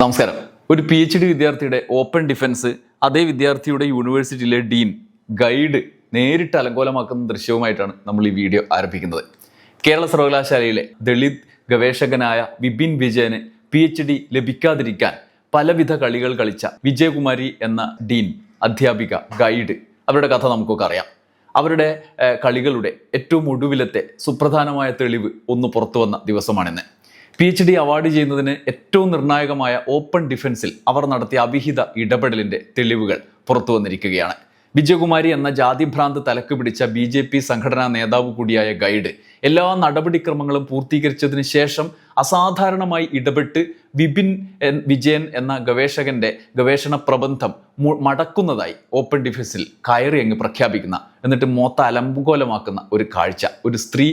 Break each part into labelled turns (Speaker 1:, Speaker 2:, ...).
Speaker 1: നമസ്കാരം. ഒരു P H D വിദ്യാർത്ഥിയുടെ ഓപ്പൺ ഡിഫൻസ് അതേ വിദ്യാർത്ഥിയുടെ യൂണിവേഴ്സിറ്റിയിലെ ഡീൻ ഗൈഡ് നേരിട്ട് അലങ്കോലമാക്കുന്ന ദൃശ്യവുമായിട്ടാണ് നമ്മൾ ഈ വീഡിയോ ആരംഭിക്കുന്നത്. കേരള സർവകലാശാലയിലെ ദളിത് ഗവേഷകനായ വിപിൻ വിജയന് പി എച്ച് ഡി ലഭിക്കാതിരിക്കാൻ പലവിധ കളികൾ കളിച്ച വിജയകുമാരി എന്ന ഡീൻ അധ്യാപിക ഗൈഡ് അവരുടെ കഥ നമുക്കൊക്കെ അറിയാം. അവരുടെ കളികളുടെ ഏറ്റവും ഒടുവിലത്തെ സുപ്രധാനമായ തെളിവ് ഒന്ന് പുറത്തു വന്ന ദിവസമാണിന്ന്. പി എച്ച് ഡി അവാർഡ് ചെയ്യുന്നതിന് ഏറ്റവും നിർണായകമായ ഓപ്പൺ ഡിഫൻസിൽ അവർ നടത്തിയ അവിഹിത ഇടപെടലിന്റെ തെളിവുകൾ പുറത്തു വന്നിരിക്കുകയാണ്. വിജയകുമാരി എന്ന ജാതിഭ്രാന്ത് തലക്ക് പിടിച്ച ബി ജെ പി സംഘടനാ നേതാവ് കൂടിയായ ഗൈഡ് എല്ലാ നടപടിക്രമങ്ങളും പൂർത്തീകരിച്ചതിന് ശേഷം അസാധാരണമായി ഇടപെട്ട് വിപിൻ വിജയൻ എന്ന ഗവേഷകന്റെ ഗവേഷണ പ്രബന്ധം മടക്കുന്നതായി ഓപ്പൺ ഡിഫൻസിൽ കയറി അങ്ങ് പ്രഖ്യാപിക്കുന്ന എന്നിട്ട് മോത്ത അലമ്പുകോലമാക്കുന്ന ഒരു കാഴ്ച. ഒരു സ്ത്രീ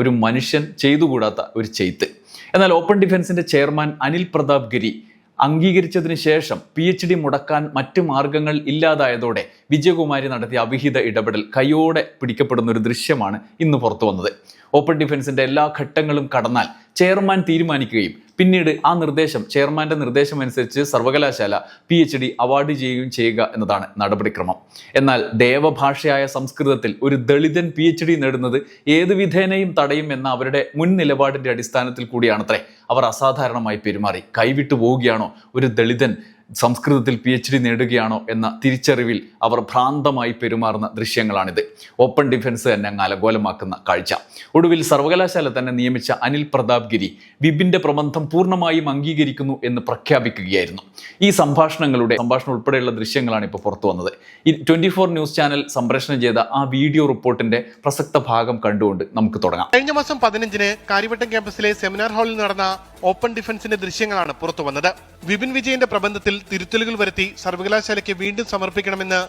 Speaker 1: ഒരു മനുഷ്യൻ ചെയ്തുകൂടാത്ത ഒരു ചെയ്ത്ത്. എന്നാൽ ഓപ്പൺ ഡിഫൻസിന്റെ ചെയർമാൻ അനിൽ പ്രതാപ് ഗിരി അംഗീകരിച്ചതിന് ശേഷം പി എച്ച് ഡി മുടക്കാൻ മറ്റ് മാർഗങ്ങൾ ഇല്ലാതായതോടെ വിജയകുമാരി നടത്തിയ അവിഹിത ഇടപെടൽ കയ്യോടെ പിടിക്കപ്പെടുന്ന ഒരു ദൃശ്യമാണ് ഇന്ന് പുറത്തു വന്നത് ഓപ്പൺ ഡിഫൻസിന്റെ എല്ലാ ഘട്ടങ്ങളും കടന്നാൽ ചെയർമാൻ തീരുമാനിക്കുകയും പിന്നീട് ആ നിർദ്ദേശം ചെയർമാന്റെ നിർദ്ദേശം അനുസരിച്ച് സർവകലാശാല പി എച്ച് ഡി അവാർഡ് ചെയ്യുകയും ചെയ്യുക എന്നതാണ് നടപടിക്രമം. എന്നാൽ ദേവഭാഷയായ സംസ്കൃതത്തിൽ ഒരു ദളിതൻ പി എച്ച് ഡി നേടുന്നത് ഏത് വിധേനയും തടയും എന്ന അവരുടെ മുൻ നിലപാടിന്റെ അടിസ്ഥാനത്തിൽ കൂടിയാണത്രേ. അവർ അസാധാരണമായി പെരുമാറി. കൈവിട്ടു പോവുകയാണോ? ഒരു ദളിതൻ സംസ്കൃതത്തിൽ പി എച്ച് ഡി നേടുകയാണോ? എന്ന തിരിച്ചറിവിൽ അവർ ഭ്രാന്തമായി പെരുമാറുന്ന ദൃശ്യങ്ങളാണിത്. ഓപ്പൺ ഡിഫൻസ് തന്നെ അലങ്കോലമാക്കുന്ന കാഴ്ച. ഒടുവിൽ സർവകലാശാല തന്നെ നിയമിച്ച അനിൽ പ്രതാപ് ഗിരി ബിബിന്റെ പ്രബന്ധം പൂർണമായും അംഗീകരിക്കുന്നു എന്ന് പ്രഖ്യാപിക്കുകയായിരുന്നു. ഈ സംഭാഷണങ്ങളുടെ സംഭാഷണം ഉൾപ്പെടെയുള്ള ദൃശ്യങ്ങളാണ് ഇപ്പോൾ പുറത്തു വന്നത്. ഈ ട്വന്റി ഫോർ ന്യൂസ് ചാനൽ സംപ്രേഷണം ചെയ്ത ആ വീഡിയോ റിപ്പോർട്ടിന്റെ പ്രസക്ത ഭാഗം കണ്ടുകൊണ്ട് നമുക്ക് തുടങ്ങാം.
Speaker 2: കഴിഞ്ഞ മാസം പതിനഞ്ചിന് കാര്യവട്ടം ക്യാമ്പസിലെ സെമിനാർ ഹാളിൽ നടന്ന ഓപ്പൺ ഡിഫൻസിന്റെ ദൃശ്യങ്ങളാണ് പുറത്തു വന്നത്. വിപിൻ വിജയന്റെ പ്രബന്ധത്തിൽ തിരുത്തലുകൾ വരുത്തി സർവകലാശാലയ്ക്ക് വീണ്ടും സമർപ്പിക്കണമെന്ന്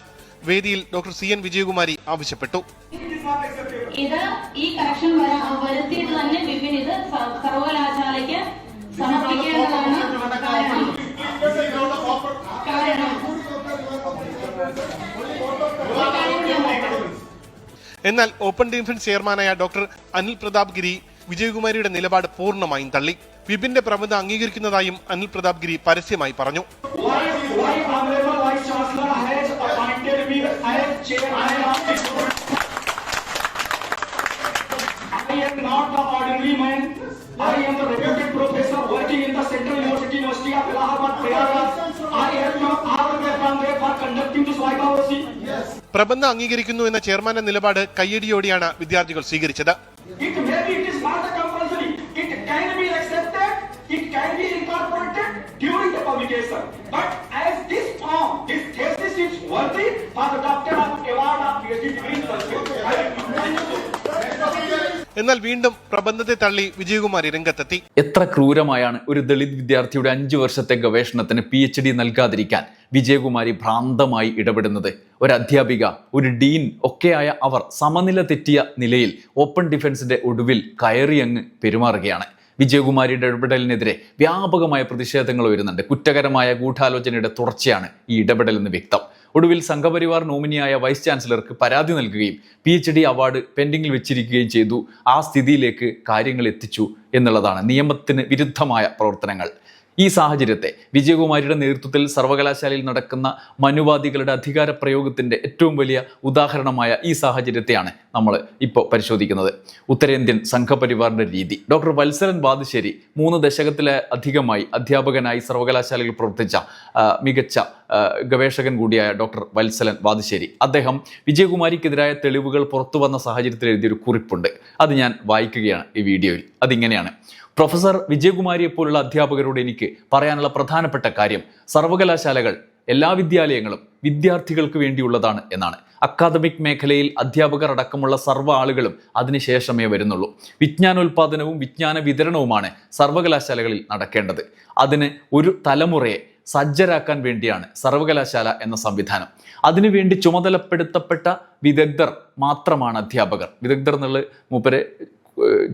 Speaker 2: വേദിയിൽ ഡോക്ടർ സി എൻ വിജയകുമാരി ആവശ്യപ്പെട്ടു.
Speaker 3: ഇത് ഈ കറക്ഷൻ വരുത്തിയിട്ട് തന്നെ വിപിൻ ഇത് സർവകലാശാലയ്ക്ക് സമർപ്പിക്കേണ്ടതാണ്
Speaker 2: എന്നാൽ ഓപ്പൺ ഡിഫൻസ് ചെയർമാനായ ഡോക്ടർ അനിൽ പ്രതാപ് ഗിരി വിജയകുമാരിയുടെ നിലപാട് പൂർണമായും തള്ളി. വിപിന്റെ പ്രവണത അംഗീകരിക്കുന്നതായും അനിൽ പ്രതാപ് ഗിരി പരസ്യമായി പറഞ്ഞു. പ്രബന്ധം അംഗീകരിക്കുന്നു എന്ന ചെയർമാന്റെ നിലപാട് കയ്യടിയോടെയാണ് വിദ്യാർത്ഥികൾ സ്വീകരിച്ചത്.
Speaker 4: Publication. But as this form, this thesis is worthy for the doctor of award of PhD degree.
Speaker 2: എന്നാൽ വീണ്ടും പ്രബന്ധത്തെ തള്ളി വിജയകുമാരി രംഗത്തെത്തി
Speaker 1: എത്ര ക്രൂരമായാണ് ഒരു ദളിത് വിദ്യാർത്ഥിയുടെ അഞ്ചു വർഷത്തെ ഗവേഷണത്തിന് പി എച്ച് ഡി നൽകാതിരിക്കാൻ വിജയകുമാരി ഭ്രാന്തമായി ഇടപെടുന്നത് ഒരു അധ്യാപിക ഒരു ഡീൻ ഒക്കെയായ അവർ സമനില തെറ്റിയ നിലയിൽ ഓപ്പൺ ഡിഫൻസിന്റെ ഒടുവിൽ കയറിയങ്ങ് പെരുമാറുകയാണ് വിജയകുമാരിയുടെ ഇടപെടലിനെതിരെ വ്യാപകമായ പ്രതിഷേധങ്ങൾ വരുന്നുണ്ട് കുറ്റകരമായ ഗൂഢാലോചനയുടെ തുടർച്ചയാണ് ഈ ഇടപെടൽ എന്ന് വ്യക്തം. ഒടുവിൽ സംഘപരിവാർ നോമിനിയായ വൈസ് ചാൻസലർക്ക് പരാതി നൽകുകയും പി എച്ച് ഡി അവാർഡ് പെൻഡിങ്ങിൽ വെച്ചിരിക്കുകയും ചെയ്തു. ആ സ്ഥിതിയിലേക്ക് കാര്യങ്ങൾ എത്തിച്ചു എന്നുള്ളതാണ് നിയമത്തിന് വിരുദ്ധമായ പ്രവർത്തനങ്ങൾ. ഈ സാഹചര്യത്തെ വിജയകുമാരിയുടെ നേതൃത്വത്തിൽ സർവകലാശാലയിൽ നടക്കുന്ന മനുവാദികളുടെ അധികാര പ്രയോഗത്തിന്റെ ഏറ്റവും വലിയ ഉദാഹരണമായ ഈ സാഹചര്യത്തെയാണ് നമ്മൾ ഇപ്പോൾ പരിശോധിക്കുന്നത്. ഉത്തരേന്ത്യൻ സംഘപരിവാറിന്റെ രീതി. ഡോക്ടർ വത്സരൻ ബാദുശ്ശേരി മൂന്ന് ദശകത്തിലെ അധികമായി അധ്യാപകനായി സർവകലാശാലയിൽ പ്രവർത്തിച്ച മികച്ച ഗവേഷകൻ കൂടിയായ ഡോക്ടർ വത്സലൻ വാതുശ്ശേരി അദ്ദേഹം വിജയകുമാരിക്കെതിരായ തെളിവുകൾ പുറത്തു വന്ന സാഹചര്യത്തിൽ എഴുതിയൊരു കുറിപ്പുണ്ട്. അത് ഞാൻ വായിക്കുകയാണ് ഈ വീഡിയോയിൽ. അതിങ്ങനെയാണ്. പ്രൊഫസർ വിജയകുമാരിയെ പോലുള്ള അധ്യാപകരോട് എനിക്ക് പറയാനുള്ള പ്രധാനപ്പെട്ട കാര്യം സർവകലാശാലകൾ എല്ലാ വിദ്യാലയങ്ങളും വിദ്യാർത്ഥികൾക്ക് വേണ്ടിയുള്ളതാണ് എന്നാണ്. അക്കാദമിക് മേഖലയിൽ അധ്യാപകർ അടക്കമുള്ള സർവ ആളുകളും അതിനുശേഷമേ വരുന്നുള്ളൂ. വിജ്ഞാനോൽപാദനവും വിജ്ഞാന വിതരണവുമാണ് സർവകലാശാലകളിൽ നടക്കേണ്ടത്. അതിന് ഒരു തലമുറയെ സജ്ജരാക്കാൻ വേണ്ടിയാണ് സർവകലാശാല എന്ന സംവിധാനം. അതിനുവേണ്ടി ചുമതലപ്പെടുത്തപ്പെട്ട വിദഗ്ധർ മാത്രമാണ് അധ്യാപകർ. വിദഗ്ധർ എന്നുള്ള മൂപ്പരെ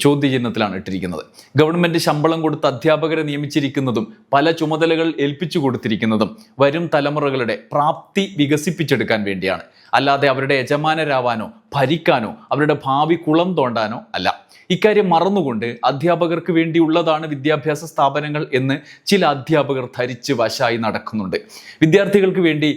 Speaker 1: ചോദ്യചിഹ്നത്തിലാണ് ഇട്ടിരിക്കുന്നത്. ഗവൺമെന്റ് ശമ്പളം കൊടുത്ത് അധ്യാപകരെ നിയമിച്ചിരിക്കുന്നതും പല ചുമതലകൾ ഏൽപ്പിച്ചു കൊടുത്തിരിക്കുന്നതും വരും തലമുറകളുടെ പ്രാപ്തി വികസിപ്പിച്ചെടുക്കാൻ വേണ്ടിയാണ്. അല്ലാതെ അവരുടെ യജമാനരാവാനോ ഭരിക്കാനോ അവരുടെ ഭാവി കുളം തോണ്ടാനോ അല്ല. ഇക്കാര്യം മറന്നുകൊണ്ട് അധ്യാപകർക്ക് വേണ്ടിയുള്ളതാണ് വിദ്യാഭ്യാസ സ്ഥാപനങ്ങൾ എന്ന് ചില അധ്യാപകർ ധരിച്ച് വശായി നടക്കുന്നുണ്ട്. വിദ്യാർത്ഥികൾക്ക് വേണ്ടി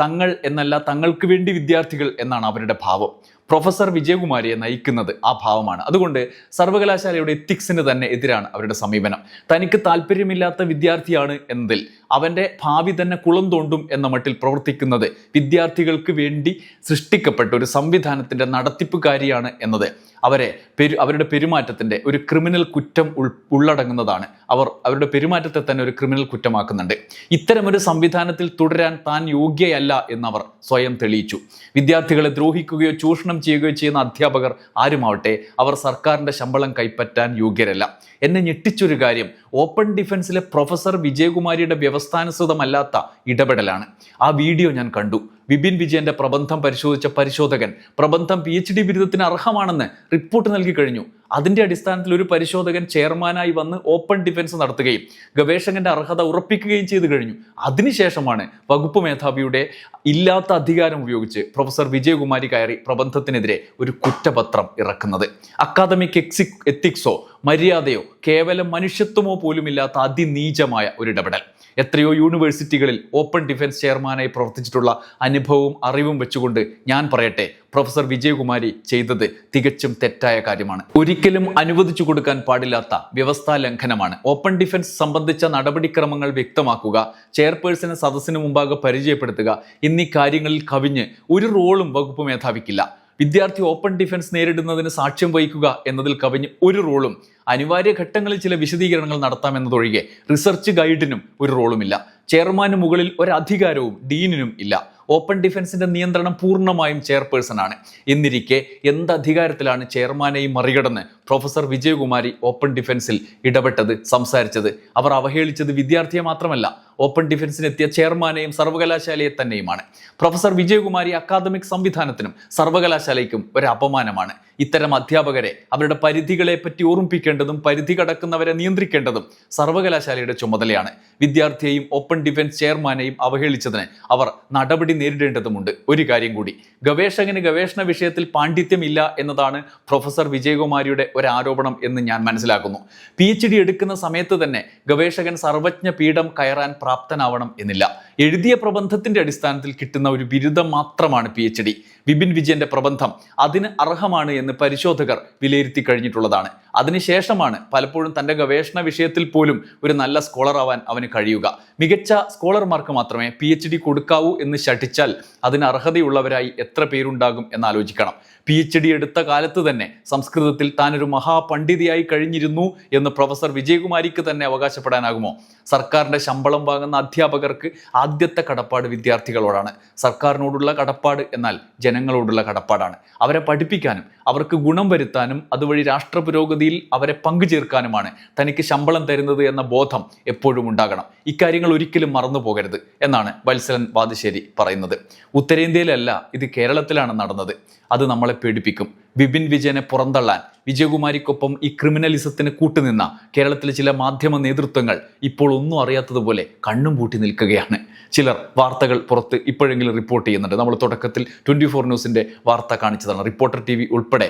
Speaker 1: തങ്ങൾ എന്നല്ല തങ്ങൾക്ക് വേണ്ടി വിദ്യാർത്ഥികൾ എന്നാണ് അവരുടെ ഭാവം. പ്രൊഫസർ വിജയകുമാരിയെ നയിക്കുന്നത് ആ ഭാവമാണ്. അതുകൊണ്ട് സർവകലാശാലയുടെ എത്തിക്സിന് തന്നെ എതിരാണ് അവരുടെ സമീപനം. തനിക്ക് താല്പര്യമില്ലാത്ത വിദ്യാർത്ഥിയാണ് എന്നതിൽ അവന്റെ ഭാവി തന്നെ കുളം തോണ്ടും എന്ന മട്ടിൽ പ്രവർത്തിക്കുന്നത് വിദ്യാർത്ഥികൾക്ക് വേണ്ടി സൃഷ്ടിക്കപ്പെട്ട ഒരു സംവിധാനത്തിന്റെ നടത്തിപ്പുകാരിയാണ് എന്നത്. അവരെ പെരു അവരുടെ പെരുമാറ്റത്തിന്റെ ഒരു ക്രിമിനൽ കുറ്റം ഉൾ ഉള്ളടങ്ങുന്നതാണ്. അവർ അവരുടെ പെരുമാറ്റത്തെ തന്നെ ഒരു ക്രിമിനൽ കുറ്റമാക്കുന്നുണ്ട്. ഇത്തരമൊരു സംവിധാനത്തിൽ തുടരാൻ താൻ യോഗ്യയല്ല എന്നവർ സ്വയം തെളിയിച്ചു. വിദ്യാർത്ഥികളെ ദ്രോഹിക്കുകയോ ചൂഷണം ചെയ്യുകയോ ചെയ്യുന്ന അധ്യാപകർ ആരുമാവട്ടെ അവർ സർക്കാരിന്റെ ശമ്പളം കൈപ്പറ്റാൻ യോഗ്യരല്ല. എന്നെ ഞെട്ടിച്ചൊരു കാര്യം ഓപ്പൺ ഡിഫൻസിലെ പ്രൊഫസർ വിജയകുമാരിയുടെ വ്യവസ്ഥാനുസൃതമല്ലാത്ത ഇടപെടലാണ്. ആ വീഡിയോ ഞാൻ കണ്ടു. വിപിൻ വിജയന്റെ പ്രബന്ധം പരിശോധിച്ച പരിശോധകൻ. പ്രബന്ധം പി എച്ച് ഡി ബിരുദത്തിന് അർഹമാണെന്ന് റിപ്പോർട്ട് നൽകി കഴിഞ്ഞു. അതിന്റെ അടിസ്ഥാനത്തിൽ ഒരു പരിശോധകൻ ചെയർമാനായി വന്ന് ഓപ്പൺ ഡിഫൻസ് നടത്തുകയും ഗവേഷകന്റെ അർഹത ഉറപ്പിക്കുകയും ചെയ്തു കഴിഞ്ഞു. അതിനുശേഷമാണ് വകുപ്പ് മേധാവിയുടെ ഇല്ലാത്ത അധികാരം ഉപയോഗിച്ച് പ്രൊഫസർ വിജയകുമാരി കയറി പ്രബന്ധത്തിനെതിരെ ഒരു കുറ്റപത്രം ഇറക്കുന്നത്. അക്കാദമിക് എക്സി എത്തിക്സോ മര്യാദയോ കേവലം മനുഷ്യത്വമോ പോലുമില്ലാത്ത അതിനീചമായ ഒരു ഇടപെടൽ എത്രയോ യൂണിവേഴ്സിറ്റികളിൽ ഓപ്പൺ ഡിഫൻസ് ചെയർമാനായി പ്രവർത്തിച്ചിട്ടുള്ള അനുഭവവും അറിവും വെച്ചുകൊണ്ട് ഞാൻ പറയട്ടെ പ്രൊഫസർ വിജയകുമാരി ചെയ്തത് തികച്ചും തെറ്റായ കാര്യമാണ്. ഒരിക്കലും അനുവദിച്ചു കൊടുക്കാൻ പാടില്ലാത്ത വ്യവസ്ഥാ ലംഘനമാണ്. ഓപ്പൺ ഡിഫൻസ് സംബന്ധിച്ച നടപടിക്രമങ്ങൾ വ്യക്തമാക്കുക ചെയർപേഴ്സണെ സദസ്സിന് മുമ്പാകെ പരിചയപ്പെടുത്തുക എന്നീ കാര്യങ്ങളിൽ കവിഞ്ഞ് ഒരു റോളും വകുപ്പ് മേധാവിക്കില്ല. വിദ്യാർത്ഥി ഓപ്പൺ ഡിഫൻസ് നേരിടുന്നതിന് സാക്ഷ്യം വഹിക്കുക എന്നതിൽ കവിഞ്ഞ് ഒരു റോളും അനിവാര്യ ഘട്ടങ്ങളിൽ ചില വിശദീകരണങ്ങൾ നടത്താമെന്നതൊഴികെ റിസർച്ച് ഗൈഡിനും ഒരു റോളുമില്ല. ചെയർമാന് മുകളിൽ ഒരധികാരവും ഡീനിനും ഇല്ല. ഓപ്പൺ ഡിഫൻസിന്റെ നിയന്ത്രണം പൂർണമായും ചെയർപേഴ്സൺ ആണ് എന്നിരിക്കെ എന്ത് അധികാരത്തിലാണ് ചെയർമാനെയും മറികടന്ന് പ്രൊഫസർ വിജയകുമാരി ഓപ്പൺ ഡിഫൻസിൽ ഇടപെട്ടത് സംസാരിച്ചത്? അവർ അവഹേളിച്ചത് വിദ്യാർത്ഥിയെ മാത്രമല്ല ഓപ്പൺ ഡിഫൻസിനെത്തിയ ചെയർമാനെയും സർവകലാശാലയെ തന്നെയുമാണ്. പ്രൊഫസർ വിജയകുമാരി അക്കാദമിക് സംവിധാനത്തിനും സർവകലാശാലയ്ക്കും ഒരു അപമാനമാണ്. ഇത്തരം അധ്യാപകരെ അവരുടെ പരിധികളെ പറ്റി ഓർമ്മിപ്പിക്കേണ്ടതും പരിധി കടക്കുന്നവരെ നിയന്ത്രിക്കേണ്ടതും സർവകലാശാലയുടെ ചുമതലയാണ്. വിദ്യാർത്ഥിയെയും ഓപ്പൺ ഡിഫൻസ് ചെയർമാനെയും അവഹേളിച്ചതിന് അവർ നടപടി നേരിടേണ്ടതുമുണ്ട്. ഒരു കാര്യം കൂടി ഗവേഷകന് ഗവേഷണ വിഷയത്തിൽ പാണ്ഡിത്യമില്ല എന്നതാണ് പ്രൊഫസർ വിജയകുമാരിയുടെ ഒരു ആരോപണം എന്ന് ഞാൻ മനസ്സിലാക്കുന്നു. പി എടുക്കുന്ന സമയത്ത് തന്നെ ഗവേഷകൻ സർവജ്ഞ പീഠം കയറാൻ പ്രാപ്തനാവണം എന്നില്ല. എഴുതിയ പ്രബന്ധത്തിന്റെ അടിസ്ഥാനത്തിൽ കിട്ടുന്ന ഒരു ബിരുദം മാത്രമാണ് പി എച്ച് ഡി വിപിൻ വിജയന്റെ പ്രബന്ധം അതിന് അർഹമാണ് എന്ന് പരിശോധകർ വിലയിരുത്തി കഴിഞ്ഞിട്ടുള്ളതാണ്. അതിനുശേഷമാണ് പലപ്പോഴും തന്റെ ഗവേഷണ വിഷയത്തിൽ പോലും ഒരു നല്ല സ്കോളർ ആവാൻ അവന് കഴിയുക. മികച്ച സ്കോളർമാർക്ക് മാത്രമേ പി എച്ച് ഡി കൊടുക്കാവൂ എന്ന് ശഠിച്ചാൽ അതിന് അർഹതയുള്ളവരായി എത്ര പേരുണ്ടാകും എന്നാലോചിക്കണം. പി എച്ച് ഡി എടുത്ത കാലത്ത് തന്നെ സംസ്കൃതത്തിൽ താനൊരു മഹാപണ്ഡിതയായി കഴിഞ്ഞിരുന്നു എന്ന് പ്രൊഫസർ വിജയകുമാരിക്ക് തന്നെ അവകാശപ്പെടാനാകുമോ? സർക്കാരിന്റെ ശമ്പളം വാങ്ങുന്ന അധ്യാപകർക്ക് ആദ്യത്തെ കടപ്പാട് വിദ്യാർത്ഥികളോടാണ്. സർക്കാരിനോടുള്ള കടപ്പാട് എന്നാൽ ജനങ്ങളോടുള്ള കടപ്പാടാണ്. അവരെ പഠിപ്പിക്കാനും അവർക്ക് ഗുണം വരുത്താനും അതുവഴി രാഷ്ട്ര പുരോഗതിയിൽ അവരെ പങ്കുചേർക്കാനുമാണ് തനിക്ക് ശമ്പളം തരുന്നത് എന്ന ബോധം എപ്പോഴും ഉണ്ടാകണം. ഇക്കാര്യങ്ങൾ ഒരിക്കലും മറന്നു പോകരുത് എന്നാണ് വത്സലൻ വാദശ്ശേരി പറയുന്നത്. ഉത്തരേന്ത്യയിലല്ല ഇത് കേരളത്തിലാണ് നടന്നത്. അത് നമ്മളെ പേടിപ്പിക്കും. ബിപിൻ വിജയനെ പുറന്തള്ളാൻ വിജയകുമാരിക്കൊപ്പം ഈ ക്രിമിനലിസത്തിന് കൂട്ടുനിന്ന കേരളത്തിലെ ചില മാധ്യമ നേതൃത്വങ്ങൾ ഇപ്പോൾ ഒന്നും അറിയാത്തതുപോലെ കണ്ണും പൂട്ടി നിൽക്കുകയാണ്. ചിലർ വാർത്തകൾ പുറത്ത് ഇപ്പോഴെങ്കിലും റിപ്പോർട്ട് ചെയ്യുന്നുണ്ട്. നമ്മൾ തുടക്കത്തിൽ ട്വന്റി ഫോർ ന്യൂസിന്റെ വാർത്ത കാണിച്ചതാണ്. റിപ്പോർട്ടർ ടി വി ഉൾപ്പെടെ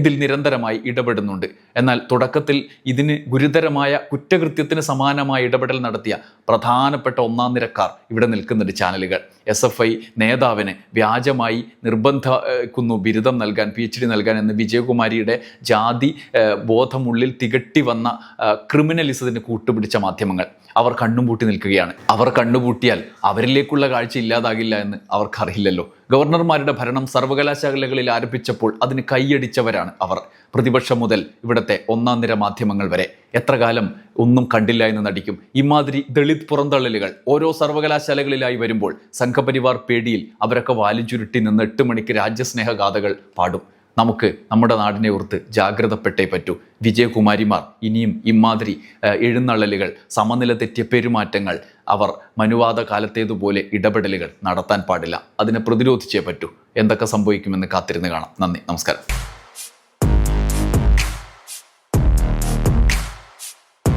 Speaker 1: ഇതിൽ നിരന്തരമായി ഇടപെടുന്നുണ്ട്. എന്നാൽ തുടക്കത്തിൽ ഇതിന് ഗുരുതരമായ കുറ്റകൃത്യത്തിന് സമാനമായ ഇടപെടൽ നടത്തിയ പ്രധാനപ്പെട്ട ഒന്നാം നിരക്കാർ ഇവിടെ നിൽക്കുന്നുണ്ട് ചാനലുകൾ. എസ് നേതാവിന് വ്യാജമായി നിർബന്ധിക്കുന്നു ബിരുദം നൽകാൻ പി എച്ച് ഡി നൽകാൻ എന്ന് വിജയകുമാരിയുടെ ജാതി ബോധമുള്ളിൽ തികട്ടി വന്ന ക്രിമിനലിസത്തിന് കൂട്ടുപിടിച്ച മാധ്യമങ്ങൾ അവർ കണ്ണും നിൽക്കുകയാണ്. അവർ കണ്ണുപൂട്ടിയാൽ അവരിലേക്കുള്ള കാഴ്ച ഇല്ലാതാകില്ല എന്ന് അവർക്കറിയില്ലല്ലോ. ഗവർണർമാരുടെ ഭരണം സർവകലാശാലകളിൽ ആരംഭിച്ചപ്പോൾ അതിന് കൈയടിച്ചവരാണ് അവർ. പ്രതിപക്ഷം മുതൽ ഇവിടുത്തെ ഒന്നാം നിര മാധ്യമങ്ങൾ വരെ. എത്ര കാലം ഒന്നും കണ്ടില്ല എന്ന് നടിക്കും. ഇമാതിരി ദളിത് പുറന്തള്ളലുകൾ ഓരോ സർവകലാശാലകളിലായി വരുമ്പോൾ സംഘപരിവാർ പേടിയിൽ അവരൊക്കെ വാലും ചുരുട്ടി നിന്ന് എട്ട് മണിക്ക് രാജ്യസ്നേഹഗാഥകൾ പാടും. നമുക്ക് നമ്മുടെ നാടിനെ ഓർത്ത് ജാഗ്രതപ്പെട്ടേ പറ്റൂ. വിജയകുമാരിമാർ ഇനിയും ഇമാതിരി എഴുന്നള്ളലുകൾ സമനില തെറ്റിയ പെരുമാറ്റങ്ങൾ അവർ മനുവാദ കാലത്തേതുപോലെ ഇടപെടലുകൾ നടത്താൻ പാടില്ല. അതിനെ പ്രതിരോധിച്ചേ പറ്റൂ. എന്തൊക്കെ സംഭവിക്കുമെന്ന് കാത്തിരുന്ന് കാണാം. നന്ദി. നമസ്കാരം.